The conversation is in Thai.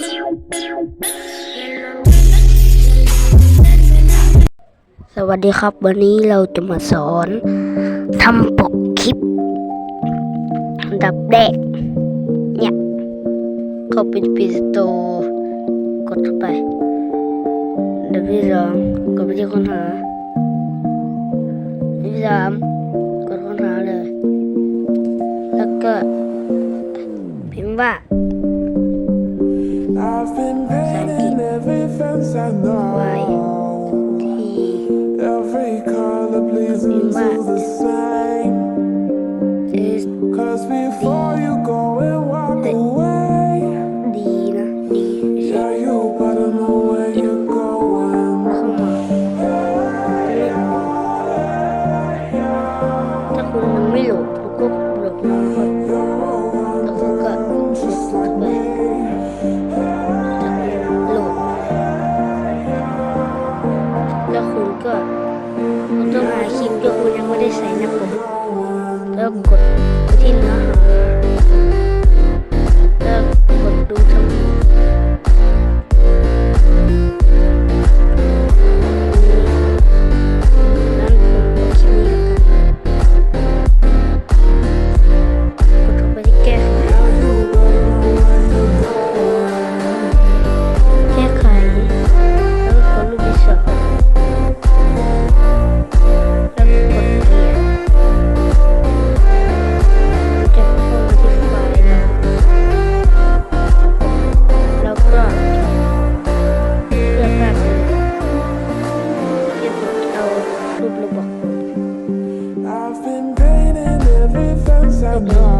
สวัสดีครับ วันนี้เราจะมาสอนทำปกคลิปดับแรกเนี่ยเข้าไปที่พีสโตกดเข้าไปดับที่สองกดไปที่ค้นหาดับที่สามกดค้นหาเลย แล้วก็พิมพ์ว่า I've been painting every fence I know. Every color bleeds into the same. Cause before you go and walk away, yeah, you better know where you're going. ใส่นะผมแล้วกดที่เนื้อ Come.